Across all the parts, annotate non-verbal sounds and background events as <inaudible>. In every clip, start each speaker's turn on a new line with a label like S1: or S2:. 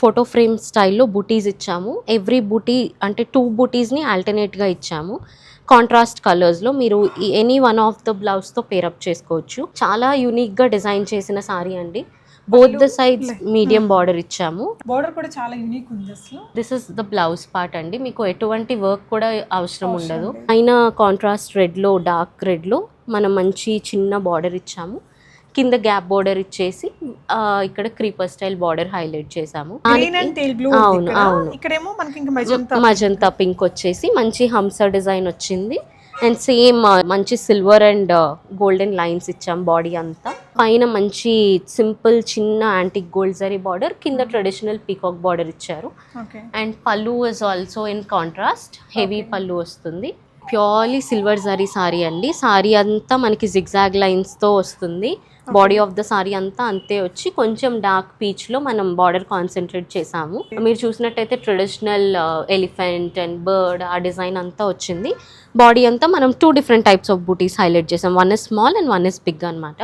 S1: Photo frame స్టైల్లో బూటీస్ ఇచ్చాము. Every బూటీ అంటే టూ బూటీస్ని ఆల్టర్నేట్గా ఇచ్చాము. కాంట్రాస్ట్ కలర్స్లో మీరు ఎనీ వన్ ఆఫ్ ద బ్లౌజ్తో పేరప్ చేసుకోవచ్చు. చాలా యూనిక్గా డిజైన్ చేసిన సారీ అండి. Both the sides medium border ఇచ్చాము.
S2: బార్డర్ కూడా చాలా యూనిక్ ఉంది అసలు.
S1: This is the blouse part అండి. మీకు ఎటువంటి వర్క్ కూడా అవసరం ఉండదు. పైన కాంట్రాస్ట్ రెడ్లో డార్క్ రెడ్లో మనం మంచి చిన్న బార్డర్ ఇచ్చాము. కింద గ్యాప్ బార్డర్ ఇచ్చేసి ఆ, ఇక్కడ క్రీపర్ స్టైల్ బార్డర్ హైలైట్ చేసాము
S2: గ్రీన్ అండ్ టేల్ బ్లూ
S1: అవును, అవును.
S2: ఇక్కడేమో మనకి ఇంకా మెజంతా
S1: మజంతా పింక్ వచ్చేసి మంచి హంస డిజైన్ వచ్చింది. అండ్ సేమ్ మంచి సిల్వర్ అండ్ గోల్డెన్ లైన్స్ ఇచ్చాం బాడీ అంతా. పైన మంచి సింపుల్ చిన్న యాంటిక్ గోల్డ్ జరీ బార్డర్ కింద ట్రెడిషనల్ పీకాక్ బార్డర్ ఇచ్చారు.
S2: Okay
S1: and pallu is also in contrast heavy pallu వస్తుంది. ప్యూర్లీ సిల్వర్ సారీ సారీ అండి. సారీ అంతా మనకి జిగ్జాగ్ లైన్స్తో వస్తుంది. బాడీ ఆఫ్ ద సారీ అంతా అంతే వచ్చి కొంచెం డార్క్ పీచ్లో మనం బార్డర్ కాన్సన్ట్రేట్ చేసాము. మీరు చూసినట్టయితే ట్రెడిషనల్ ఎలిఫెంట్ అండ్ బర్డ్ ఆ డిజైన్ అంతా వచ్చింది. బాడీ అంతా మనం two different types of buttis highlight చేసాం. One is small and one is big అనమాట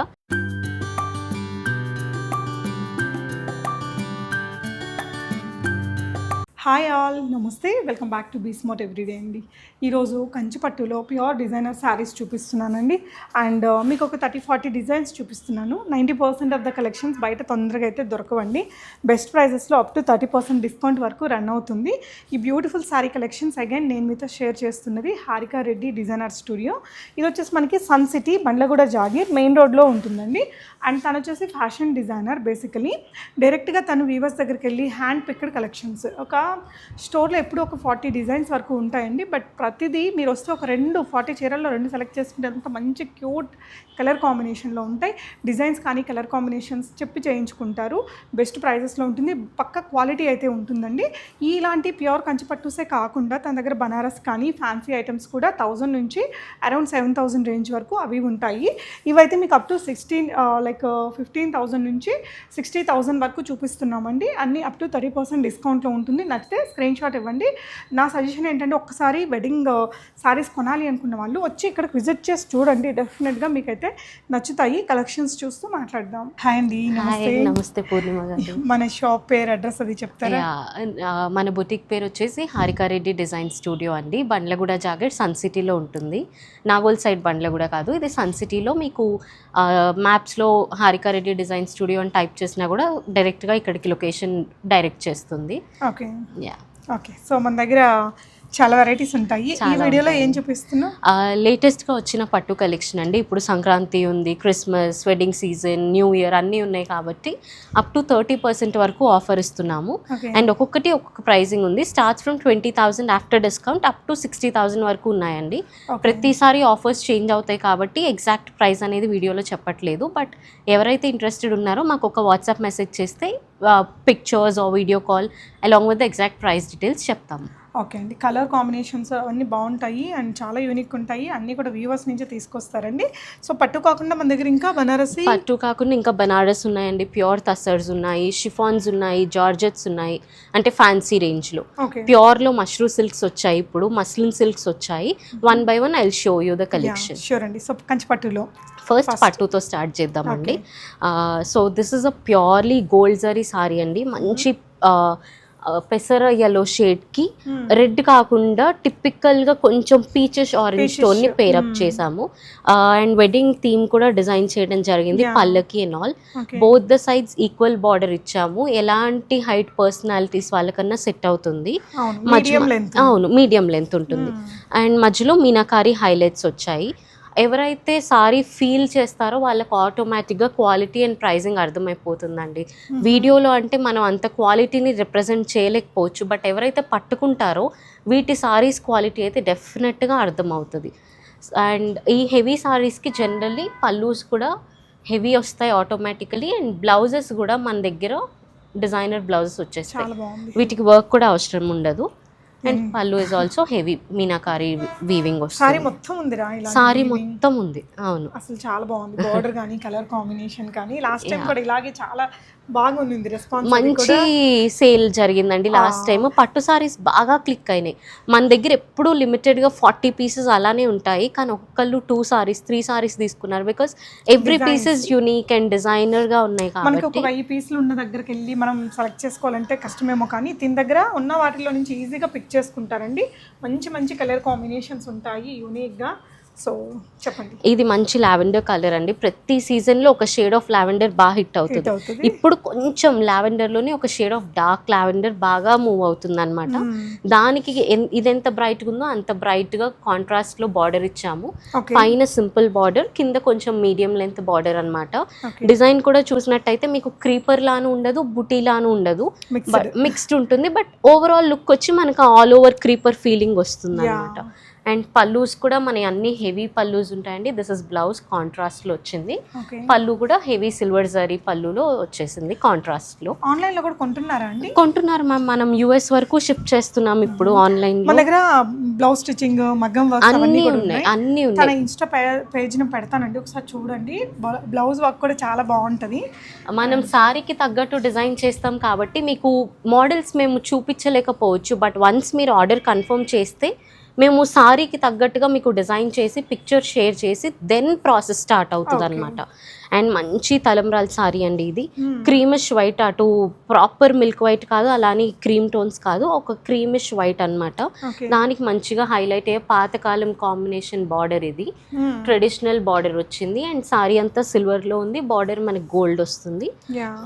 S2: hi all namaste. Welcome back to బీస్మోట్ everyday అండి. ఈరోజు కంచిపట్టులో ప్యూర్ డిజైనర్ శారీస్ చూపిస్తున్నానండి. అండ్ uh, మీకు ఒక థర్టీ ఫార్టీ డిజైన్స్ చూపిస్తున్నాను. Ninety percent of the collections బయట తొందరగా అయితే దొరకవండి. బెస్ట్ ప్రైజెస్లో up to thirty percent discount వరకు రన్ అవుతుంది. ఈ బ్యూటిఫుల్ శారీ కలెక్షన్స్ అగైన్ నేను మీతో షేర్ చేస్తున్నది హారికా రెడ్డి డిజైనర్ స్టూడియో ఇది వచ్చేసి మనకి Sun City Bandlaguda Jagir main రోడ్లో ఉంటుందండి. అండ్ తను వచ్చేసి ఫ్యాషన్ డిజైనర్ బేసికలీ డైరెక్ట్గా తను వీవర్స్ దగ్గరికి వెళ్ళి హ్యాండ్ పిక్డ్ కలెక్షన్స్ ఒక స్టోర్లో ఎప్పుడు ఒక ఫార్టీ డిజైన్స్ వరకు ఉంటాయండి. బట్ ప్రతిదీ మీరు వస్తే ఒక రెండు ఫార్టీ చీరల్లో రెండు సెలెక్ట్ చేసుకుంటే అంత మంచి క్యూట్ కలర్ కాంబినేషన్లో ఉంటాయి. డిజైన్స్ కానీ కలర్ కాంబినేషన్స్ చెప్పి చేయించుకుంటారు. బెస్ట్ ప్రైజెస్లో ఉంటుంది. పక్క క్వాలిటీ అయితే ఉంటుందండి. ఇలాంటి ప్యూర్ కంచిపట్టుసే కాకుండా తన దగ్గర బనారస్ కానీ ఫ్యాన్సీ ఐటమ్స్ కూడా థౌజండ్ నుంచి అరౌండ్ సెవెన్ థౌజండ్ రేంజ్ వరకు అవి ఉంటాయి. ఇవైతే మీకు up to sixteen like fifteen thousand నుంచి సిక్స్టీ థౌజండ్ వరకు చూపిస్తున్నామండి. అన్ని అప్ టు థర్టీ పర్సెంట్ డిస్కౌంట్లో ఉంటుంది. నచ్చితే స్క్రీన్ షాట్ ఇవ్వండి. నా సజెషన్ ఏంటంటే ఒక్కసారి వెడ్డింగ్ సారీస్ కొనాలి అనుకున్న వాళ్ళు వచ్చి ఇక్కడికి విజిట్ చేసి చూడండి. డెఫినెట్గా మీకైతే నచ్చుతాయి. కలెక్షన్స్ చూస్తూ మాట్లాడదాం. హాయ్ అండి నమస్తే.
S1: నమస్తే పూర్ణిమ గారు.
S2: మన షాప్ పేరు అడ్రస్ అది చెప్తారా?
S1: మన బుటిక్ పేరు వచ్చేసి హారికారెడ్డి డిజైన్ స్టూడియో అండి. బండ్లగూడ జాగెట్ సన్ సిటీలో ఉంటుంది. నాగోల్ సైడ్ బండ్లగూడ కాదు. ఇది సన్ సిటీలో మీకు మ్యాప్స్లో హారికారెడ్డి డిజైన్ స్టూడియో అని టైప్ చేసినా కూడా డైరెక్ట్గా ఇక్కడికి లొకేషన్ డైరెక్ట్ చేస్తుంది.
S2: ఓకే
S1: యా
S2: ఓకే సో మన దగ్గర చాలా వెరైటీస్ ఉంటాయి. ఈ వీడియోలో ఏం చూపిస్తున్నావు?
S1: లేటెస్ట్గా వచ్చిన పట్టు కలెక్షన్ అండి. ఇప్పుడు సంక్రాంతి ఉంది Christmas wedding season new year అన్నీ ఉన్నాయి కాబట్టి అప్ టు థర్టీ పర్సెంట్ వరకు ఆఫర్ ఇస్తున్నాము. అండ్ ఒక్కొక్కటి ఒక్కొక్క ప్రైజింగ్ ఉంది. Starts from twenty thousand after discount up to sixty thousand వరకు ఉన్నాయండి. ప్రతిసారి ఆఫర్స్ చేంజ్ అవుతాయి కాబట్టి ఎగ్జాక్ట్ ప్రైస్ అనేది వీడియోలో చెప్పట్లేదు. బట్ ఎవరైతే ఇంట్రెస్టెడ్ ఉన్నారో మాకు ఒక వాట్సాప్ మెసేజ్ చేస్తే పిక్చర్స్ ఆ video call along with exact price details చెప్తాము.
S2: ఓకే అండి. కలర్ కాంబినేషన్స్ అవన్నీ బాగుంటాయి అండ్ చాలా యూనిక్ ఉంటాయి. అన్నీ కూడా వ్యూవర్స్ నుంచే తీసుకొస్తారండి. సో పట్టు కాకుండా మన దగ్గర ఇంకా బనారసి
S1: పట్టు కాకుండా ఇంకా బనారస్ ఉన్నాయండి. ప్యూర్ తసర్స్ ఉన్నాయి షిఫాన్స్ ఉన్నాయి జార్జెట్స్ ఉన్నాయి. అంటే ఫ్యాన్సీ రేంజ్లో ప్యూర్లో మష్రూ సిల్క్స్ వచ్చాయి ఇప్పుడు. మస్లిన్ సిల్క్స్ వచ్చాయి. One by one I show you the collection
S2: sure అండి. సో కంచి పట్టులో.
S1: ఫస్ట్ పట్టుతో స్టార్ట్ చేద్దామండి. So this is a purely gold zari sari అండి. మంచి పెసర ఎల్లో షేడ్కి రెడ్ కాకుండా టిపికల్గా కొంచెం పీచెస్ ఆరెంజ్ స్టోన్ని పేరప్ చేసాము అండ్ వెడ్డింగ్ థీమ్ కూడా డిజైన్ చేయడం జరిగింది. పల్లకి and all both the sides equal border ఇచ్చాము. ఎలాంటి హైట్ పర్సనాలిటీస్ వాళ్ళకన్నా సెట్ అవుతుంది.
S2: అవును. మీడియం లెంత్
S1: అవును మీడియం లెంత్ ఉంటుంది. అండ్ మధ్యలో మీనాకారి హైలైట్స్ వచ్చాయి. ఎవరైతే సారీ ఫీల్ చేస్తారో వాళ్ళకి ఆటోమేటిక్గా క్వాలిటీ అండ్ ప్రైజింగ్ అర్థమైపోతుందండి. వీడియోలో అంటే మనం అంత క్వాలిటీని రిప్రజెంట్ చేయలేకపోవచ్చు. బట్ ఎవరైతే పట్టుకుంటారో వీటి సారీస్ క్వాలిటీ అయితే డెఫినెట్గా అర్థమవుతుంది. అండ్ ఈ హెవీ సారీస్కి జనరల్లీ పల్లూస్ కూడా హెవీ వస్తాయి ఆటోమేటికలీ అండ్ బ్లౌజెస్ కూడా మన దగ్గర డిజైనర్ బ్లౌజెస్ వచ్చేస్తాయి. వీటికి వర్క్ కూడా అవసరం ఉండదు. And pallu is also heavy meenakari weaving
S2: sari
S1: వస్తుంది.
S2: మొత్తం ఇలా
S1: సారీ మొత్తం ఉంది. అవును.
S2: అసలు చాలా బాగుంది. బార్డర్ <laughs> కానీ కలర్ కాంబినేషన్ కానీ లాస్ట్ టైం కూడా ఇలాగే చాలా బాగుంది రెస్పాన్స్
S1: మంచి సేల్ జరిగిందండి లాస్ట్ టైం పట్టు సారీస్ బాగా క్లిక్ అయినాయి. మన దగ్గర ఎప్పుడూ లిమిటెడ్గా ఫార్టీ పీసెస్ అలానే ఉంటాయి. కానీ ఒక్కళ్ళు టూ సారీస్ త్రీ సారీస్ తీసుకున్నారు because every pieces unique and డిజైనర్గా ఉన్నాయి
S2: మనకి ఒక
S1: కాబట్టి.
S2: వెయ్యి పీసులు ఉన్న దగ్గరికి వెళ్ళి మనం సెలెక్ట్ చేసుకోవాలంటే కష్టమేమో కానీ దీని దగ్గర ఉన్న వాటిలో నుంచి ఈజీగా పిక్ చేసుకుంటారండి. మంచి మంచి కలర్ కాంబినేషన్స్ ఉంటాయి యూనిక్గా సో చెప్పండి.
S1: ఇది మంచి లావెండర్ కలర్ అండి. ప్రతి సీజన్లో ఒక షేడ్ ఆఫ్ లావెండర్ బాగా హిట్ అవుతుంది. ఇప్పుడు కొంచెం లావెండర్లోనే ఒక షేడ్ ఆఫ్ డార్క్ లావెండర్ బాగా మూవ్ అవుతుంది అనమాట. దానికి ఇది ఎంత బ్రైట్గా ఉందో అంత బ్రైట్గా కాంట్రాస్ట్లో బార్డర్ ఇచ్చాము. పైన సింపుల్ బార్డర్ కింద కొంచెం మీడియం లెంత్ బార్డర్ అన్నమాట.
S2: ఓకే.
S1: డిజైన్ కూడా చూసినట్టయితే మీకు క్రీపర్ లాను ఉండదు బుటీ లాను ఉండదు.
S2: మిక్స్డ్.
S1: ఉంటుంది. బట్ ఓవరాల్ లుక్ వచ్చి మనకు ఆల్ ఓవర్ క్రీపర్ ఫీలింగ్ వస్తుంది అనమాట అండ్ పల్లూస్ కూడా మన అన్ని హెవీ పల్లూస్ ఉంటాయండి. దిస్ ఇస్ బ్లౌజ్ కాంట్రాస్ట్లో వచ్చింది. పళ్ళు కూడా హెవీ సిల్వర్ జరీ పళ్ళులో వచ్చేసింది
S2: కాంట్రాస్ట్లో. ఆన్లైన్లో కూడా కొంటున్నారా అండి?
S1: కొంటున్నారు మ్యామ్. మనం యుఎస్ వరకు షిప్ చేస్తున్నాం ఇప్పుడు ఆన్లైన్
S2: మన
S1: లో.
S2: దగ్గర బ్లౌజ్ స్టిచ్చింగ్ మగ్గం వర్క్
S1: అన్ని ఉన్నాయి. అన్ని ఉన్నాయి.
S2: ఇన్స్టా పేజ్ని పెడతానండి. ఒకసారి చూడండి. బ్లౌజ్ వర్క్ కూడా చాలా బాగుంటది.
S1: మనం సారీకి తగ్గట్టు డిజైన్ చేస్తాం కాబట్టి మీకు మోడల్స్ మేము చూపించలేకపోవచ్చు. బట్ వన్స్ మీరు ఆర్డర్ కన్ఫర్మ్ చేస్తే మేము సారీకి తగ్గట్టుగా మీకు డిజైన్ చేసి పిక్చర్ షేర్ చేసి దెన్ ప్రాసెస్ స్టార్ట్ అవుతుంది అనమాట అండ్ మంచి తలంబ్రాల సారీ అండి ఇది. క్రీమిష్ వైట్ అటు ప్రాపర్ మిల్క్ వైట్ కాదు అలానే క్రీమ్ టోన్స్ కాదు ఒక క్రీమిష్ వైట్ అన్నమాట.
S2: ఓకే.
S1: దానికి మంచిగా హైలైట్ అయ్యే పాతకాలం కాంబినేషన్ బార్డర్ ఇది. ట్రెడిషనల్ బార్డర్ వచ్చింది అండ్ సారీ అంతా సిల్వర్లో ఉంది బార్డర్ మనకి గోల్డ్ వస్తుంది.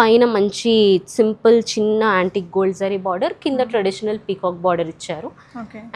S1: పైన మంచి సింపుల్ చిన్న యాంటిక్ గోల్డ్ జరీ బార్డర్ కింద ట్రెడిషనల్ పీకాక్ బార్డర్ ఇచ్చారు.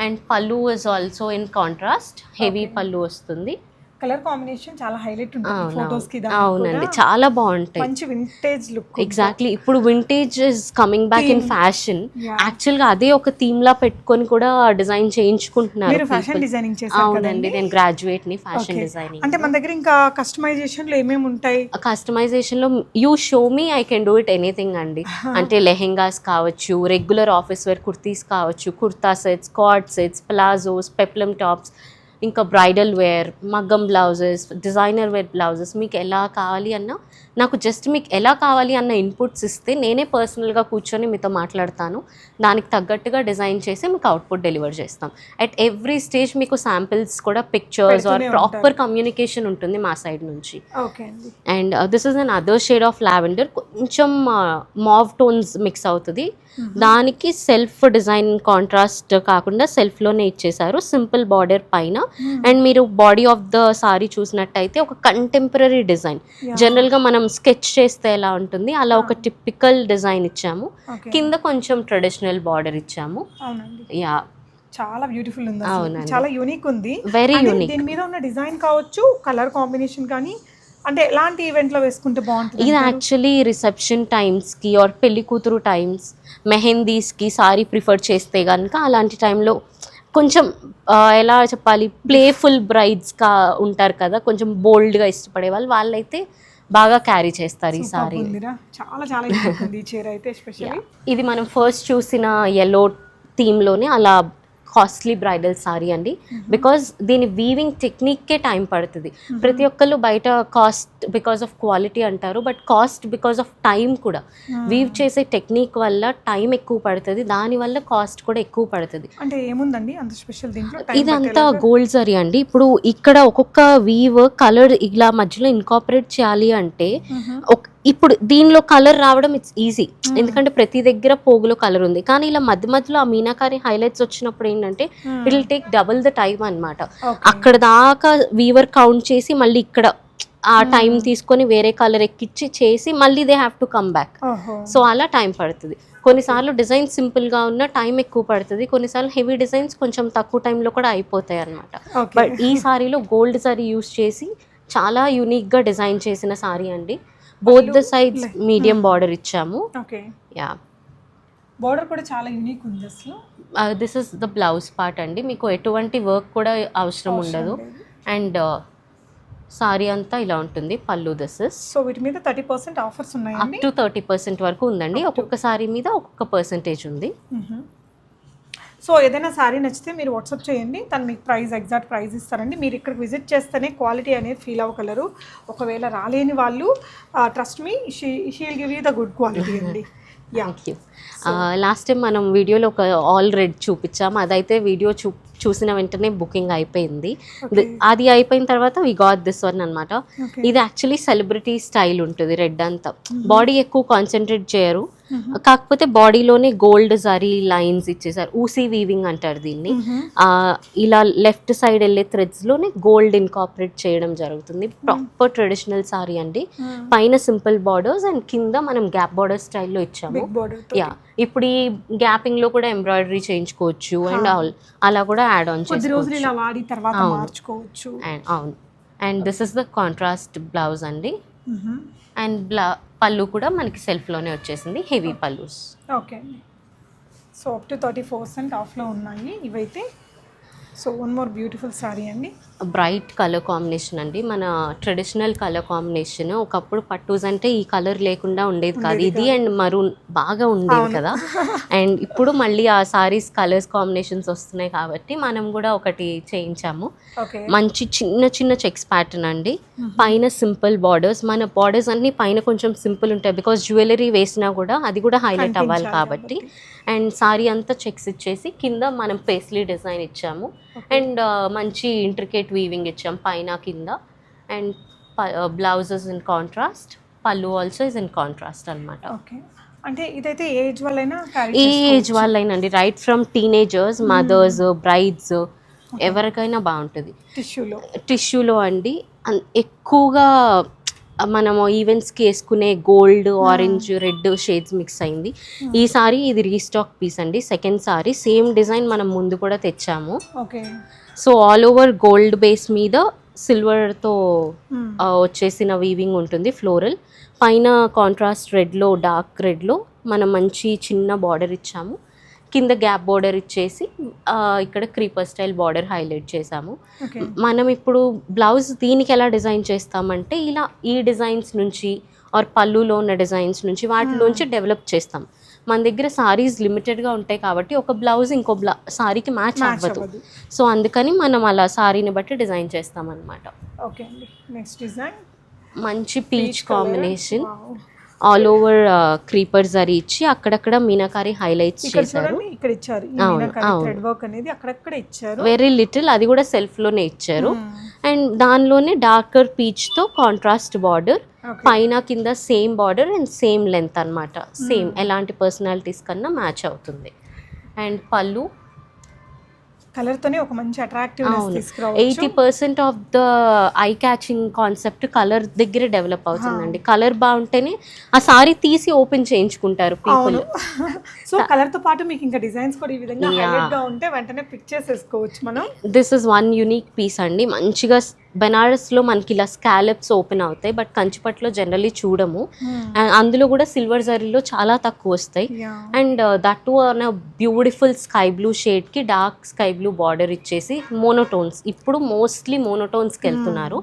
S1: And pallu is also in contrast heavy pallu వస్తుంది.
S2: కలర్ కాంబినేషన్ చాలా హైలైట్ ఉంటుంది
S1: అవును,
S2: ఫోటోస్కి
S1: అవునండి. చాలా బాగుంటాయి.
S2: మంచి వింటేజ్ లుక్
S1: ఎగ్జాక్ట్లీ ఇప్పుడు vintage is coming back in fashion. యాక్చువల్గా అదే ఒక థీమ్ లా పెట్టుకొని కూడా డిజైన్ చేయించుకుంటున్నారు
S2: మీరు ఫ్యాషన్. డిజైనింగ్ చేశారు
S1: అవునండి. నేను గ్రాడ్యుయేట్ని ఫ్యాషన్. డిజైనింగ్
S2: అంటే మన దగ్గర ఇంకా కస్టమైజేషన్లో ఏమేమి ఉంటాయి?
S1: కస్టమైజేషన్లో you show me I can do it anything అండి. అంటే లెహెంగాస్ కావచ్చు రెగ్యులర్ ఆఫీస్ వేర్ కుర్తీస్ కావచ్చు kurta sets co-ord sets palazzos peplum tops ఇంకా bridal wear maggam blouses designer wear blouses మీకు ఎలా కావాలి అన్న నాకు జస్ట్ మీకు ఎలా కావాలి అన్న ఇన్పుట్స్ ఇస్తే నేనే పర్సనల్గా కూర్చొని మీతో మాట్లాడతాను. దానికి తగ్గట్టుగా డిజైన్ చేసి మీకు అవుట్పుట్ డెలివర్ చేస్తాం. అట్ ఎవ్రీ స్టేజ్ మీకు శాంపిల్స్ కూడా పిక్చర్స్ ఆర్ ప్రాపర్ కమ్యూనికేషన్ ఉంటుంది మా సైడ్ నుంచి.
S2: ఓకే అండి.
S1: And this is another shade of lavender కొంచెం మావ్ టోన్స్ మిక్స్ అవుతుంది. దానికి సెల్ఫ్ డిజైన్ కాంట్రాస్ట్ కాకుండా సెల్ఫ్లోనే ఇచ్చేసారు సింపుల్ బార్డర్ పైన. అండ్ మీరు బాడీ ఆఫ్ ద సారీ చూసినట్టయితే ఒక కంటెంపరీ డిజైన్. జనరల్గా మనం స్కెచ్ చేస్తే ఎలా ఉంటుంది అలా ఒక టిపికల్ డిజైన్ ఇచ్చాము. కింద కొంచెం ట్రెడిషనల్ బార్డర్ ఇచ్చాము. యా.
S2: చాలా బ్యూటిఫుల్ ఉంది. చాలా యూనిక్ ఉంది.
S1: వెరీ యూనిక్
S2: దీని మీద ఉన్న డిజైన్ కావచ్చు కలర్ కాంబినేషన్ కానీ అంటే ఎలాంటి ఈవెంట్లో వేసుకుంటే బాగుంటుంది
S1: ఇది? యాక్చువల్లీ రిసెప్షన్ టైమ్స్కి ఆర్ పెళ్ళి కూతురు టైమ్స్ మెహందీస్కి సారీ ప్రిఫర్ చేస్తే కనుక అలాంటి టైంలో కొంచెం ఎలా చెప్పాలి ప్లేఫుల్ బ్రైడ్స్గా ఉంటారు కదా కొంచెం బోల్డ్గా ఇష్టపడే వాళ్ళు వాళ్ళైతే బాగా క్యారీ చేస్తారు ఈ సారీ
S2: చాలా చాలా
S1: ఇది మనం ఫస్ట్ చూసిన ఎల్లో థీమ్లోనే అలా కాస్ట్లీ బ్రైడల్ సారీ అండి. బికాజ్ దీని వీవింగ్ టెక్నిక్కే టైం పడుతుంది. ప్రతి ఒక్కళ్ళు బయట కాస్ట్ బికాస్ ఆఫ్ క్వాలిటీ అంటారు but cost because of time కూడా. వీవ్ చేసే టెక్నిక్ వల్ల టైం ఎక్కువ పడుతుంది దానివల్ల కాస్ట్ కూడా ఎక్కువ పడుతుంది.
S2: అంటే ఏముందండి అంత స్పెషల్
S1: ఇదంతా? గోల్డ్ జరీ అండి. ఇప్పుడు ఇక్కడ ఒక్కొక్క వీవ్ కలర్ ఇలా మధ్యలో ఇన్కాపరేట్ చేయాలి అంటే ఇప్పుడు దీనిలో కలర్ రావడం ఇట్స్ ఈజీ ఎందుకంటే ప్రతి దగ్గర పోగులో కలర్ ఉంది. కానీ ఇలా మధ్య మధ్యలో ఆ మీనాకారి హైలైట్స్ వచ్చినప్పుడు ఏంటంటే
S2: Hmm.
S1: It will take double the time అన్నమాట.
S2: Okay.
S1: అక్కడ దాకా వీవర్ కౌంట్ చేసి మళ్ళీ ఇక్కడ ఆ టైం తీసుకొని వేరే కలర్ ఎక్కిచ్చి చేసి మళ్ళీ they have to come back so అలా టైం పడుతుంది. కొన్నిసార్లు డిజైన్ సింపుల్గా ఉన్న టైం ఎక్కువ పడుతుంది. కొన్నిసార్లు హెవీ డిజైన్స్ కొంచెం తక్కువ టైంలో కూడా అయిపోతాయి అన్నమాట.
S2: ఓకే
S1: బట్ ఈ సారీలో గోల్డ్ సారీ యూస్ చేసి చాలా యూనిక్గా డిజైన్ చేసిన సారీ అండి. Both the sides medium border ఇచ్చాము.
S2: ఓకే
S1: యా
S2: బార్డర్ కూడా చాలా యూనిక్ ఉంది అసలు.
S1: This is the blouse part అండి. మీకు ఎటువంటి వర్క్ కూడా అవసరం ఉండదు. అండ్ సారీ అంతా ఇలా ఉంటుంది. పళ్ళు దిస్ ఇస్
S2: సో వీటి మీద థర్టీ పర్సెంట్ ఆఫర్స్
S1: అప్
S2: ఉన్నాయండి
S1: టు థర్టీ పర్సెంట్ వరకు ఉందండి. ఒక్కొక్క సారీ మీద ఒక్కొక్క పర్సెంటేజ్ ఉంది.
S2: సో ఏదైనా శారీ నచ్చితే మీరు వాట్సాప్ చేయండి. తను మీకు ప్రైస్ ఎగ్జాక్ట్ ప్రైస్ ఇస్తారండి. మీరు ఇక్కడికి విజిట్ చేస్తేనే క్వాలిటీ అనేది ఫీల్ అవ్వగలరు. ఒకవేళ రాలేని వాళ్ళు trust me she she'll give you the good quality అండి.
S1: థ్యాంక్ యూ లాస్ట్ టైం మనం వీడియోలో ఒక ఆల్ రెడ్ చూపించాము అదైతే వీడియో చూ చూసిన వెంటనే బుకింగ్ అయిపోయింది. అది అయిపోయిన తర్వాత వి గాట్ దిస్ వన్ అనమాట. ఇది యాక్చువల్లీ సెలబ్రిటీ స్టైల్ ఉంటుంది రెడ్ అంతా. బాడీ ఎక్కువ కాన్సన్ట్రేట్ చేయరు. కాకపోతే బాడీలోనే గోల్డ్ జరీ లైన్స్ ఇచ్చేసారు. ఊసీ వీవింగ్ అంటారు దీన్ని. ఆ, ఇలా లెఫ్ట్ సైడ్ వెళ్ళే థ్రెడ్స్లోనే గోల్డ్ ఇన్కాపరేట్ చేయడం జరుగుతుంది. ప్రాపర్ ట్రెడిషనల్ సారీ అండి. పైన సింపుల్ బార్డర్స్ అండ్ కింద మనం గ్యాప్ బార్డర్ స్టైల్లో ఇచ్చాము. యా. ఇప్పుడు ఈ గ్యాపింగ్లో కూడా ఎంబ్రాయిడరీ చేయించుకోవచ్చు అండ్ ఆల్. అలా కూడా యాడ్ ఆన్ చేసుకోవచ్చు. అవును. And and this is the contrast blouse అండి. అండ్ బ్లా పళ్ళు కూడా మనకి సెల్ఫ్లోనే వచ్చేసింది హెవీ పళ్ళుస్.
S2: ఓకే అండి. So up to thirty percent ఆఫ్లో ఉన్నాయి. ఇవైతే so one more beautiful sari అండి.
S1: బ్రైట్ కలర్ కాంబినేషన్ అండి. మన ట్రెడిషనల్ కలర్ కాంబినేషన్ ఒకప్పుడు పట్టూస్ అంటే ఈ కలర్ లేకుండా ఉండేది కాదు. ఇది అండ్ మరూన్ బాగా ఉండేది కదా. <laughs> అండ్ ఇప్పుడు మళ్ళీ ఆ సారీస్ కలర్స్ కాంబినేషన్స్ వస్తున్నాయి కాబట్టి మనం కూడా ఒకటి చేయించాము. మంచి చిన్న చిన్న చెక్స్ ప్యాటర్న్ అండి. పైన సింపుల్ బార్డర్స్ మన బార్డర్స్ అన్ని పైన కొంచెం సింపుల్ ఉంటాయి బికాస్ జ్యువెలరీ వేసినా కూడా అది కూడా హైలైట్ అవ్వాలి కాబట్టి. అండ్ సారీ అంతా చెక్స్ ఇచ్చేసి కింద మనం పేస్లీ డిజైన్ ఇచ్చాము. అండ్ మంచి ఇంట్రికేట్ వీవింగ్ ఇచ్చాం పైన కింద. And blouses in contrast pallu also is in contrast అనమాట
S2: ఓకే అంటే ఇదైతే ఏజ్ వాళ్ళైనా
S1: ఏ age వాళ్ళైనండి right from teenagers mothers brides ఎవరికైనా బాగుంటుంది.
S2: టిష్యూలో
S1: టిష్యూలో అండి. ఎక్కువగా మనము ఈవెంట్స్కి వేసుకునే gold orange red shades mix అయింది. ఈ సారీ ఇది రీస్టాక్ పీస్ అండి. సెకండ్ సారీ సేమ్ డిజైన్ మనం ముందు కూడా తెచ్చాము.
S2: Okay
S1: so all over gold base మీద సిల్వర్తో వచ్చేసిన వీవింగ్ ఉంటుంది ఫ్లోరల్ పైన కాంట్రాస్ట్ రెడ్లో డార్క్ రెడ్లో మనం మంచి చిన్న బార్డర్ ఇచ్చాము. కింద గ్యాప్ బార్డర్ ఇచ్చేసి ఇక్కడ క్రీపర్ స్టైల్ బార్డర్ హైలైట్ చేసాము మనం ఇప్పుడు బ్లౌజ్ దీనికి ఎలా డిజైన్ చేస్తామంటే ఇలా ఈ డిజైన్స్ నుంచి ఆర్ పళ్ళులో ఉన్న డిజైన్స్ నుంచి వాటిలోంచి డెవలప్ చేస్తాం. మన దగ్గర సారీస్ లిమిటెడ్గా ఉంటాయి కాబట్టి ఒక బ్లౌజ్ ఇంకో బ్లౌ సారీకి మ్యాచ్
S2: అవ్వదు.
S1: సో అందుకని మనం అలా సారీని బట్టి డిజైన్ చేస్తాం అనమాట
S2: ఓకే అండి. నెక్స్ట్ డిజైన్
S1: మంచి peach combination all over creeper zari ఇచ్చి అక్కడక్కడ మీనాకారి హైలైట్స్ చేశారు.
S2: ఇక్కడ ఇచ్చారు. థ్రెడ్ వర్క్ అనేది అక్కడక్కడ ఇచ్చారు.
S1: వెరీ లిటిల్ అది కూడా సెల్ఫ్లోనే ఇచ్చారు.
S2: Hmm.
S1: అండ్ దానిలోనే డార్కర్ పీచ్తో కాంట్రాస్ట్ బార్డర్ పైన కింద same border and same length అన్నమాట. సేమ్ ఎలాంటి పర్సనాలిటీస్ కన్నా మ్యాచ్ అవుతుంది. అండ్ పళ్ళు
S2: కలర్ తోనే ఒక మంచి తీసుకురావచ్చు.
S1: Eighty percent of the eye catching concept colour దగ్గరే డెవలప్ అవుతుందండి. కలర్ బాగుంటేనే ఆ సారీ తీసి ఓపెన్ చేయించుకుంటారు పీపుల్
S2: సో కలర్తో పాటు మీకు ఇంకా డిజైన్స్ కూడా ఈ విధంగా ఉంటే వెంటనే పిక్ చేసేసుకోవచ్చు మనం.
S1: This is one unique piece అండి. మంచిగా బెనారస్లో మనకి ఇలా స్కాలప్స్ ఓపెన్ అవుతాయి బట్ కంచిపట్లో జనరల్లీ చూడము. And అందులో కూడా సిల్వర్ జరీలో చాలా తక్కువ వస్తాయి. And that to an beautiful sky blue షేడ్కి dark sky blue border ఇచ్చేసి మోనోటోన్స్ ఇప్పుడు మోస్ట్లీ మోనోటోన్స్కి వెళ్తున్నారు.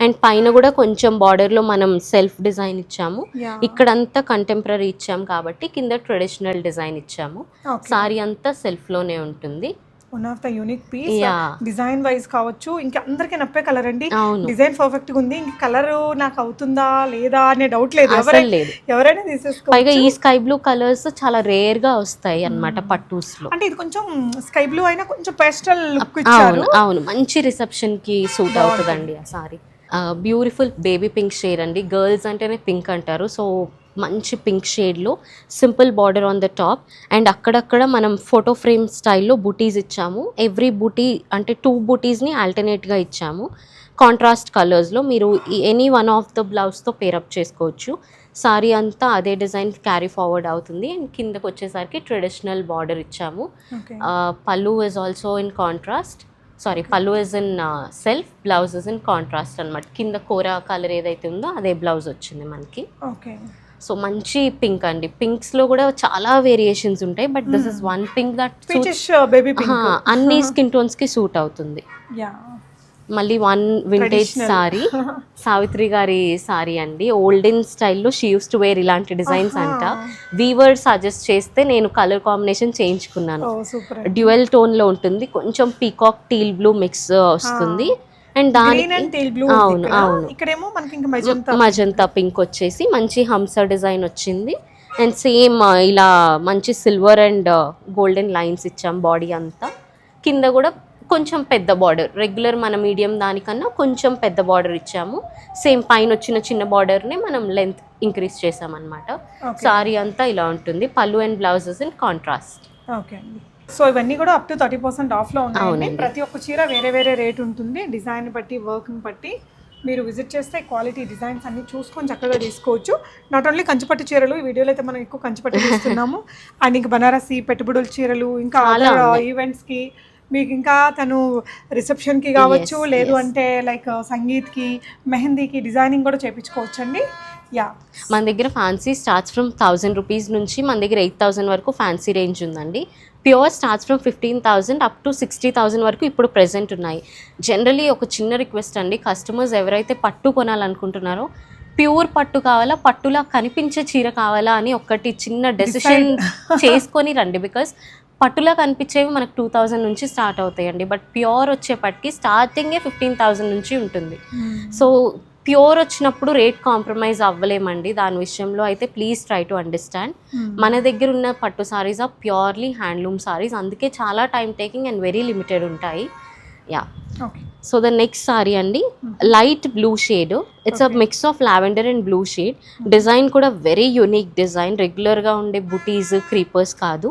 S1: అండ్ పైన కూడా కొంచెం బార్డర్లో మనం సెల్ఫ్ డిజైన్ ఇచ్చాము. ఇక్కడంతా కంటెంపరీ ఇచ్చాము కాబట్టి కింద ట్రెడిషనల్ డిజైన్ ఇచ్చాము. సారీ అంతా సెల్ఫ్లోనే ఉంటుంది.
S2: One of the unique piece. Design wise కావచ్చు. ఇంకా అందరికి నప్పే కలర్ అండి. డిజైన్ పర్ఫెక్ట్గా ఉంది. ఇంకా కలర్ నాకు అవుతుందా లేదా అనే డౌట్ లేదు. ఎవరైనా ఎవరైనా
S1: పైగా ఈ స్కై బ్లూ కలర్స్ చాలా రేర్గా వస్తాయి అన్నమాట పట్టూస్లో.
S2: అంటే ఇది కొంచెం స్కై బ్లూ అయినా కొంచెం పేస్టల్ లుక్ ఇచ్చారు.
S1: అవును. మంచి రిసెప్షన్కి సూట్ అవుతుందండి ఆ sari. Beautiful baby pink shade అండి. గర్ల్స్ అంటేనే పింక్ అంటారు. సో మంచి పింక్ షేడ్లో simple border on the top and అక్కడక్కడ మనం ఫోటో ఫ్రేమ్ స్టైల్లో బూటీస్ ఇచ్చాము. ఎవ్రీ బూటీ అంటే టూ బూటీస్ని ఆల్టర్నేట్గా ఇచ్చాము. కాంట్రాస్ట్ కలర్స్లో మీరు ఎనీ వన్ ఆఫ్ ద బ్లౌజ్తో పేరప్ చేసుకోవచ్చు. సారీ అంతా అదే డిజైన్ క్యారీ ఫార్వర్డ్ అవుతుంది. అండ్ కిందకు వచ్చేసరికి ట్రెడిషనల్ బార్డర్ ఇచ్చాము. Pallu is also in contrast. Sari pallu is in self blouse is in contrast అనమాట కింద కూర కలర్ ఏదైతే ఉందో అదే బ్లౌజ్ వచ్చింది మనకి.
S2: ఓకే
S1: సో మంచి పింక్ అండి. పింక్స్లో కూడా చాలా వేరియేషన్స్ ఉంటాయి but this is one pink that
S2: baby
S1: అన్ని స్కిన్ టోన్స్కి సూట్ అవుతుంది. మళ్ళీ వన్ వింటేజ్. సారీ సావిత్రి గారి సారీ అండి. ఓల్డెన్ స్టైల్లో షీ యూస్ టు వేర్ ఇలాంటి డిజైన్స్ అంట. వీవర్ సజెస్ట్ చేస్తే నేను కలర్ కాంబినేషన్ చేయించుకున్నాను.
S2: సూపర్
S1: డ్యూయల్ టోన్లో ఉంటుంది. కొంచెం పీకాక్ టీల్ బ్లూ మిక్స్ వస్తుంది. అండ్
S2: బ్లూ
S1: అవును అవును.
S2: ఇక్కడేమో మనకి మెజంతా
S1: మజంతా పింక్ వచ్చేసి మంచి హంస డిజైన్ వచ్చింది. అండ్ సేమ్ ఇలా మంచి సిల్వర్ అండ్ గోల్డెన్ లైన్స్ ఇచ్చాం బాడీ అంతా. కింద కూడా కొంచెం పెద్ద బార్డర్ రెగ్యులర్ మన మీడియం దానికన్నా కొంచెం పెద్ద బార్డర్ ఇచ్చాము. సేమ్ పైన వచ్చిన చిన్న బార్డర్ని మనం లెంత్ ఇంక్రీజ్ చేసామన్నమాట. సారీ అంతా ఇలా ఉంటుంది. Pallu and blouses in contrast
S2: okay అండి. సో ఇవన్నీ కూడా అప్ టు థర్టీ పర్సెంట్ ఆఫ్లో
S1: అవునండి.
S2: ప్రతి ఒక్క చీర వేరే వేరే రేట్ ఉంటుంది. డిజైన్ బట్టి వర్క్ని బట్టి మీరు విజిట్ చేస్తే క్వాలిటీ డిజైన్స్ అన్ని చూసుకొని చక్కగా తీసుకోవచ్చు. నాట్ ఓన్లీ కంచిపట్టు చీరలు ఈ వీడియోలో అయితే మనం ఎక్కువ కంచిపట్టు తీస్తున్నాము. <laughs> అండ్ ఇంకా బనారసి పెట్టుబడుల చీరలు ఇంకా
S1: ఉన్నాయి.
S2: ఈవెంట్స్కి మీకు ఇంకా తను రిసెప్షన్కి కావచ్చు లేదు. అంటే లైక్ సంగీత్కి మెహందీకి డిజైనింగ్ కూడా చేయించుకోవచ్చు అండి యా
S1: మన దగ్గర fancy starts from thousand rupees నుంచి మన దగ్గర ఎయిట్ థౌసండ్ వరకు ఫ్యాన్సీ రేంజ్ ఉందండి. Pure starts from fifteen thousand up to sixty thousand వరకు ఇప్పుడు ప్రెసెంట్ ఉన్నాయి. జనరలీ ఒక చిన్న రిక్వెస్ట్ అండి. కస్టమర్స్ ఎవరైతే పట్టు కొనాలనుకుంటున్నారో ప్యూర్ పట్టు కావాలా పట్టులా కనిపించే చీర కావాలా అని ఒకటి చిన్న డెసిషన్ చేసుకొని రండి. బికాస్ పట్టులా కనిపించేవి మనకు టూ థౌజండ్ నుంచి స్టార్ట్ అవుతాయండి. బట్ ప్యూర్ వచ్చేపటికి స్టార్టింగే ఫిఫ్టీన్ థౌజండ్ నుంచి ఉంటుంది. సో ప్యూర్ వచ్చినప్పుడు రేట్ కాంప్రమైజ్ అవ్వలేమండి దాని విషయంలో అయితే ప్లీజ్ ట్రై టు అండర్స్టాండ్. మన దగ్గర ఉన్న పట్టు సారీస్ ఆ ప్యూర్లీ హ్యాండ్లూమ్ సారీస్. అందుకే చాలా time taking and very limited ఉంటాయి. Yeah. So the next sari అండి light blue shade. It's a mix of lavender and blue shade design కూడా వెరీ యూనిక్ డిజైన్. రెగ్యులర్గా ఉండే బుటీస్ క్రీపర్స్ కాదు.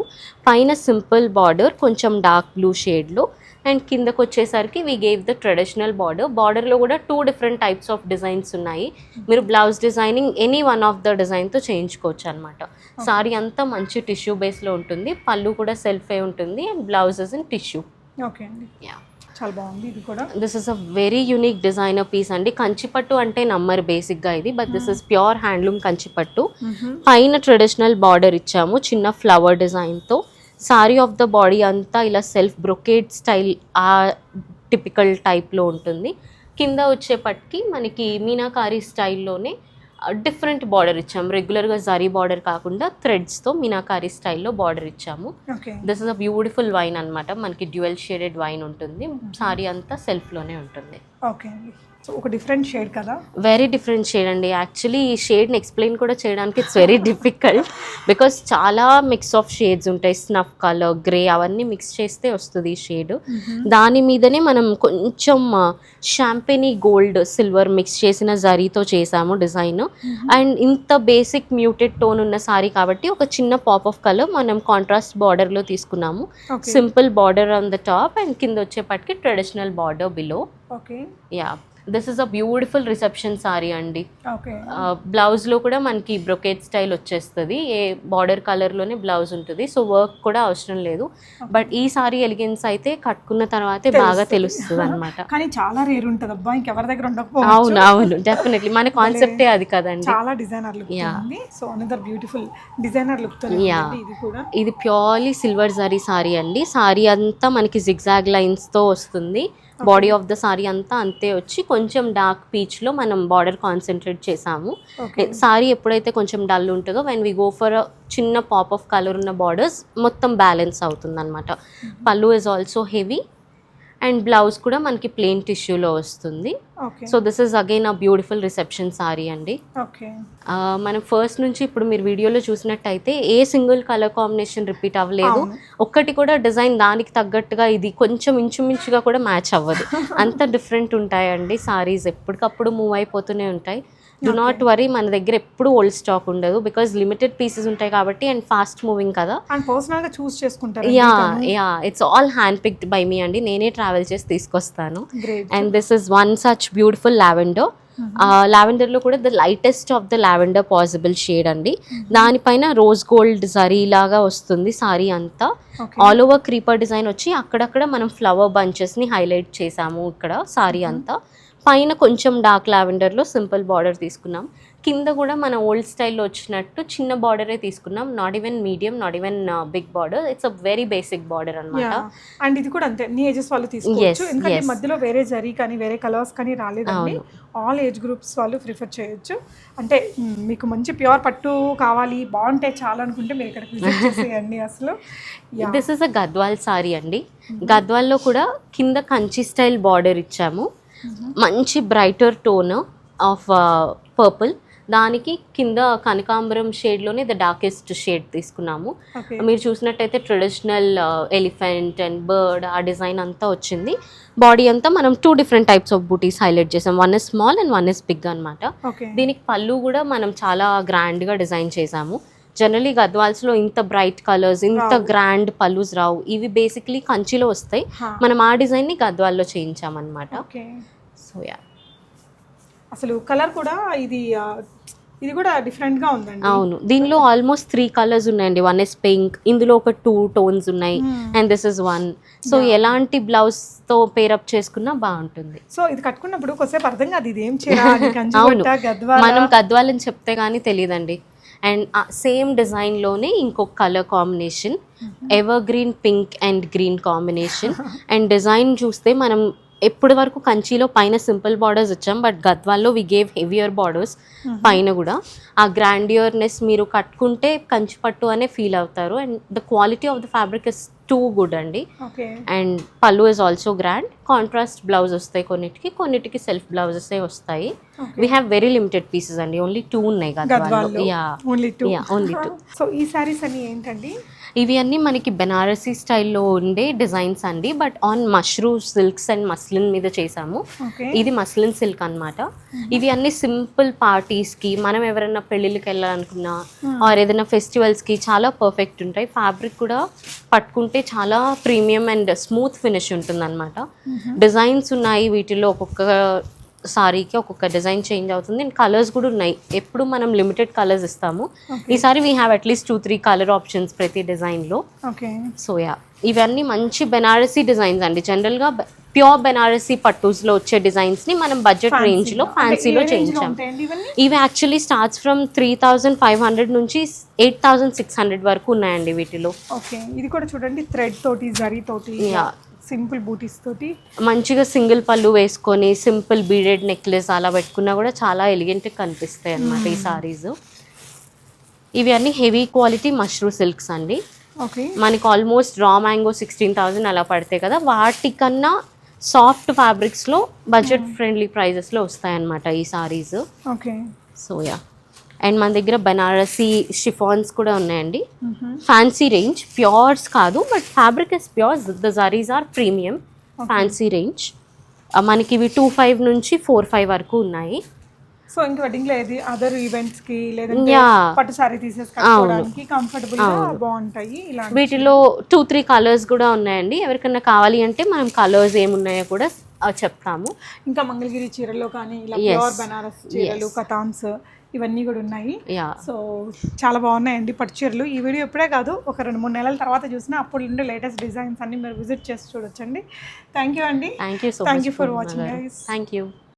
S1: పైన సింపుల్ బార్డర్ కొంచెం డార్క్ బ్లూ షేడ్లో. అండ్ కిందకు వచ్చేసరికి we gave the traditional border బార్డర్లో కూడా two different types of designs ఉన్నాయి. మీరు blouse designing any one of the డిజైన్తో చేయించుకోవచ్చు అనమాట సారీ అంతా మంచి టిష్యూ బేస్లో ఉంటుంది. పళ్ళు కూడా సెల్ఫే ఉంటుంది and blouses in tissue
S2: okay అండి.
S1: యా
S2: చాలా బాగుంది ఇది కూడా.
S1: This is a very unique designer piece అండి. కంచిపట్టు అంటే నమ్మరు బేసిక్గా ఇది but this is pure handloom Kanchipattu. పైన ట్రెడిషనల్ బార్డర్ ఇచ్చాము చిన్న ఫ్లవర్ డిజైన్తో సారీ ఆఫ్ ద బాడీ అంతా ఇలా సెల్ఫ్ బ్రొకేట్ స్టైల్ ఆ టిపికల్ టైప్లో ఉంటుంది. కింద వచ్చేపటికి మనకి మీనాకారి స్టైల్లోనే డిఫరెంట్ బార్డర్ ఇచ్చాము. రెగ్యులర్గా జరీ బార్డర్ కాకుండా థ్రెడ్స్తో మీనాకారి స్టైల్లో బార్డర్ ఇచ్చాము. This is a beautiful vine అన్నమాట. మనకి డ్యూయల్ షేడెడ్ వైన్ ఉంటుంది. సారీ అంతా సెల్ఫ్లోనే ఉంటుంది.
S2: ఓకే సో ఒక డిఫరెంట్ షేడ్ కదా?
S1: వెరీ డిఫరెంట్ షేడ్ అండి. యాక్చువల్లీ ఈ షేడ్ని ఎక్స్ప్లెయిన్ కూడా చేయడానికి ఇట్స్ వెరీ డిఫికల్ట్ బికాస్ చాలా మిక్స్ ఆఫ్ షేడ్స్ ఉంటాయి. స్నఫ్ కలర్ గ్రే అవన్నీ మిక్స్ చేస్తే వస్తుంది ఈ షేడ్ దాని మీదనే మనం కొంచెం షాంపెనీ గోల్డ్ సిల్వర్ మిక్స్ చేసిన జరీతో చేసాము డిజైన్ అండ్ ఇంత బేసిక్ మ్యూటెడ్ టోన్ ఉన్న సారీ కాబట్టి ఒక చిన్న పాప్ ఆఫ్ కలర్ మనం కాంట్రాస్ట్ బార్డర్లో తీసుకున్నాము. Simple border on the top and కింద వచ్చేపటికి traditional border below
S2: okay
S1: yeah this is a beautiful reception sari అండి. బ్లౌజ్లో కూడా మనకి బ్రొకేట్ స్టైల్ వచ్చేస్తుంది. ఏ బార్డర్ కలర్లోనే బ్లౌజ్ ఉంటుంది. సో వర్క్ కూడా అవసరం లేదు. బట్ ఈ సారీ ఎలిగెన్స్ అయితే కట్టుకున్న తర్వాతే బాగా తెలుస్తుంది. <laughs> అనమాట
S2: కానీ చాలా రేర్ ఉంటుంది. అబ్బా ఇంకెవరి దగ్గర
S1: అవును
S2: ఉండకపోవచ్చు.
S1: అవును డెఫినెట్లీ. మన కాన్సెప్టే అది కదండి.
S2: చాలా designer look so another beautiful designer
S1: లుక్తో.
S2: ఉంది ఇది కూడా.
S1: ఇది ప్యూర్లీ సిల్వర్ జరీ సారీ అండి. సారీ అంతా మనకి జిగ్జాగ్ లైన్స్తో వస్తుంది. బాడీ ఆఫ్ ద సారీ అంతా అంతే వచ్చి కొంచెం డార్క్ పీచ్లో మనం బార్డర్ కాన్సన్ట్రేట్ చేసాము. సారీ ఎప్పుడైతే కొంచెం డల్ ఉంటుందో వెన్ వి గో ఫర్ చిన్న పాప్ ఆఫ్ కలర్ ఉన్న బార్డర్స్ మొత్తం బ్యాలెన్స్ అవుతుంది అనమాట pallu is also heavy and blouse కూడా మనకి ప్లెయిన్ టిష్యూలో వస్తుంది. So this is again a beautiful reception sari అండి. ఆ, మనం ఫస్ట్ నుంచి ఇప్పుడు మీరు వీడియోలో చూసినట్టయితే ఏ సింగిల్ కలర్ కాంబినేషన్ రిపీట్ అవ్వలేదు. ఒక్కటి కూడా డిజైన్ దానికి తగ్గట్టుగా ఇది కొంచెం ఇంచుమించుగా కూడా మ్యాచ్ అవ్వదు. <laughs> అంత డిఫరెంట్ ఉంటాయండి సారీస్. ఎప్పటికప్పుడు మూవ్ అయిపోతూనే ఉంటాయి. డు నాట్ వరీ మన దగ్గర ఎప్పుడు ఓల్డ్ స్టాక్ ఉండదు బికాజ్ లిమిటెడ్ పీసెస్ ఉంటాయి కాబట్టి అండ్ ఫాస్ట్ మూవింగ్ కదా.
S2: అండ్ పర్సనల్గా చూస్ చేసుకుంటారు
S1: yeah yeah it's all hand picked by me అండి. నేనే ట్రావెల్ చేసి తీసుకొస్తాను. And this is one such beautiful lavender లావెండర్లో కూడా the lightest of the lavender possible shade అండి. దానిపైన రోజ్ గోల్డ్ జరీ లాగా వస్తుంది సారీ అంతా. ఆల్ ఓవర్ క్రీపర్ డిజైన్ వచ్చి అక్కడక్కడ మనం ఫ్లవర్ బంచెస్ని హైలైట్ చేసాము ఇక్కడ సారీ అంతా. పైన కొంచెం డార్క్ లావెండర్లో సింపుల్ బార్డర్ తీసుకున్నాం. కింద కూడా మన ఓల్డ్ స్టైల్లో వచ్చినట్టు చిన్న బార్డరే తీసుకున్నాం. Not even medium not even big border it's a very basic border అనమాట
S2: అండ్ ఇది కూడా అంతే. నీ ఏజెస్ వాళ్ళు తీసుకోవచ్చు. ఎందుకంటే. మధ్యలో వేరే జరీ కానీ వేరే కలర్స్ కానీ రాలేదండి. ఆల్ ఏజ్ గ్రూప్స్ వాళ్ళు ప్రిఫర్ చేయొచ్చు. అంటే మీకు మంచి ప్యూర్ పట్టు కావాలి బాగుంటే చాలా అనుకుంటే మీరు ఇక్కడికి విజిట్ చేసేయండి అసలు.
S1: This is a Gadwal sari అండి. గద్వాల్లో కూడా కింద కంచి స్టైల్ బార్డర్ ఇచ్చాము. మంచి బ్రైటర్ టోన్ ఆఫ్ పర్పుల్. దానికి కింద కనకాంబరం షేడ్లోనే ద డార్కెస్ట్ షేడ్ తీసుకున్నాము. మీరు చూసినట్టయితే ట్రెడిషనల్ ఎలిఫెంట్ అండ్ బర్డ్ ఆ డిజైన్ అంతా వచ్చింది. బాడీ అంతా మనం two different types of butis highlight చేసాం. One is small and one is big అనమాట దీనికి పళ్ళు కూడా మనం చాలా గ్రాండ్గా డిజైన్ చేసాము. జనరలీ గద్వాల్స్లో ఇంత బ్రైట్ కలర్స్ ఇంత. గ్రాండ్ పళ్ళుస్ రావు. ఇవి బేసిక్లీ కంచిలో వస్తాయి. మనం ఆ డిజైన్ని గద్వాల్లో చేయించామన్నమాట. సో యా
S2: అసలు కలర్ కూడా ఇది ఇది కూడా డిఫరెంట్గా ఉందండి.
S1: అవును. దీనిలో ఆల్మోస్ట్ త్రీ కలర్స్ ఉన్నాయండి. వన్ ఇస్ పింక్ ఇందులో ఒక టూ టోన్స్ ఉన్నాయి. And this is one so ఎలాంటి బ్లౌజ్తో పేరప్ చేసుకున్నా బాగుంటుంది.
S2: సో ఇది కట్టుకున్నప్పుడు కొద్దిసేపు అర్థం కాదు ఇది ఏం <laughs> కంచి
S1: అవును. మనం గద్వాలని చెప్తే కానీ తెలియదండి. అండ్ సేమ్ డిజైన్లోనే ఇంకొక colour combination evergreen pink and green combination and design చూస్తే మనం ఎప్పటి వరకు కంచిలో పైన సింపుల్ బార్డర్స్ ఇచ్చాం బట్ గద్వాల్లో వి గేవ్ హెవియర్ బార్డర్స్ పైన కూడా. ఆ గ్రాండియర్నెస్ మీరు కట్టుకుంటే కంచి పట్టు అనే ఫీల్ అవుతారు. And the quality of the fabric is too good అండి. And pallu is also grand contrast blouse వస్తాయి కొన్నిటికి. కొన్నిటికి సెల్ఫ్ బ్లౌజెస్ వస్తాయి. We have very limited pieces అండి. ఓన్లీ టూ ఉన్నాయి yeah
S2: only two
S1: yeah only two
S2: so ఈ సారీస్ అన్ని ఏంటండి?
S1: ఇవి అన్నీ మనకి బెనారసీ స్టైల్లో ఉండే డిజైన్స్ అండి but on mashru silks and muslin మీద చేసాము ఇది మస్లిన్ సిల్క్ అన్నమాట. ఇవి అన్ని సింపుల్ పార్టీస్కి మనం ఎవరైనా పెళ్ళిళ్ళకి వెళ్ళాలనుకున్నా ఆర్ ఏదైనా ఫెస్టివల్స్కి చాలా పర్ఫెక్ట్ ఉంటాయి. ఫ్యాబ్రిక్ కూడా పట్టుకుంటే చాలా ప్రీమియం అండ్ స్మూత్ ఫినిష్ ఉంటుందన్నమాట. డిజైన్స్ ఉన్నాయి వీటిలో ఒక్కొక్క సారీకి ఒక్కొక్క డిజైన్ చేంజ్ అవుతుంది. అండ్ కలర్స్ కూడా ఉన్నాయి. ఎప్పుడు మనం లిమిటెడ్ కలర్స్ ఇస్తాము ఈసారి we have at least two three colour options ప్రతి డిజైన్లో.
S2: ఓకే.
S1: So yeah. ఇవన్నీ మంచి బెనారసీ డిజైన్స్ అండి. జనరల్గా ప్యూర్ బెనారసీ పట్టూస్లో వచ్చే డిజైన్స్ని మనం బడ్జెట్ రేంజ్లో ఫ్యాన్సీలో చేయించాం ఇవి actually starts from three thousand five hundred నుంచి ఎయిట్ థౌజండ్ సిక్స్ హండ్రెడ్ వరకు ఉన్నాయండి వీటిలో.
S2: ఓకే. ఇది కూడా చూడండి థ్రెడ్ తోటి జరీ తోటి. సింపుల్ బూటీస్ తోటి.
S1: మంచిగా సింగిల్ పళ్ళు వేసుకొని సింపుల్ బీడెడ్ నెక్లెస్ అలా పెట్టుకున్నా కూడా చాలా ఎలిగెంట్గా కనిపిస్తాయి అన్నమాట ఈ సారీస్. ఇవి అన్ని హెవీ క్వాలిటీ మష్రూ సిల్క్స్ అండి.
S2: ఓకే.
S1: మనకి almost raw mango sixteen thousand అలా పడతాయి కదా. వాటికన్నా సాఫ్ట్ ఫ్యాబ్రిక్స్లో బడ్జెట్ ఫ్రెండ్లీ ప్రైజెస్లో వస్తాయన్నమాట ఈ saris.
S2: Okay.
S1: So yeah. And మన దగ్గర బనారసీ షిఫాన్స్ కూడా ఉన్నాయండి. ఫ్యాన్సీ రేంజ్ ప్యూర్స్ కాదు but fabric is pures the zaris are premium fancy range మనకి ఇవి టూ ఫైవ్ నుంచి ఫోర్ ఫైవ్ వరకు ఉన్నాయి.
S2: సో ఇంక వెడ్డింగ్లో ఏది? అదర్ ఈవెంట్స్కి లేదంటే. పట్టు సారీ తీసేసి కట్టుకోవడానికి కంఫర్టబుల్గా బాగుంటాయి
S1: వీటిలో టూ త్రీ కలర్స్ కూడా ఉన్నాయండి. ఎవరికైనా కావాలి అంటే మనం కలర్స్ ఏమున్నాయో కూడా ఆ, చెప్తాము.
S2: ఇంకా మంగళగిరి చీరలు కానీ ఇలా. ప్యూర్ బనారస్ చీరలు కథాన్స్ ఇవన్నీ కూడా ఉన్నాయి. సో చాలా బాగున్నాయండి పట్టు చీరలు ఈ వీడియో ఇప్పుడే కాదు ఒక రెండు మూడు నెలల తర్వాత చూసినా అప్పుడు ఉండే లేటెస్ట్ డిజైన్స్ అన్ని మీరు విజిట్ చేసి చూడొచ్చండి. థ్యాంక్ యూ అండి.
S1: Thank you
S2: watching, guys.
S1: Thank you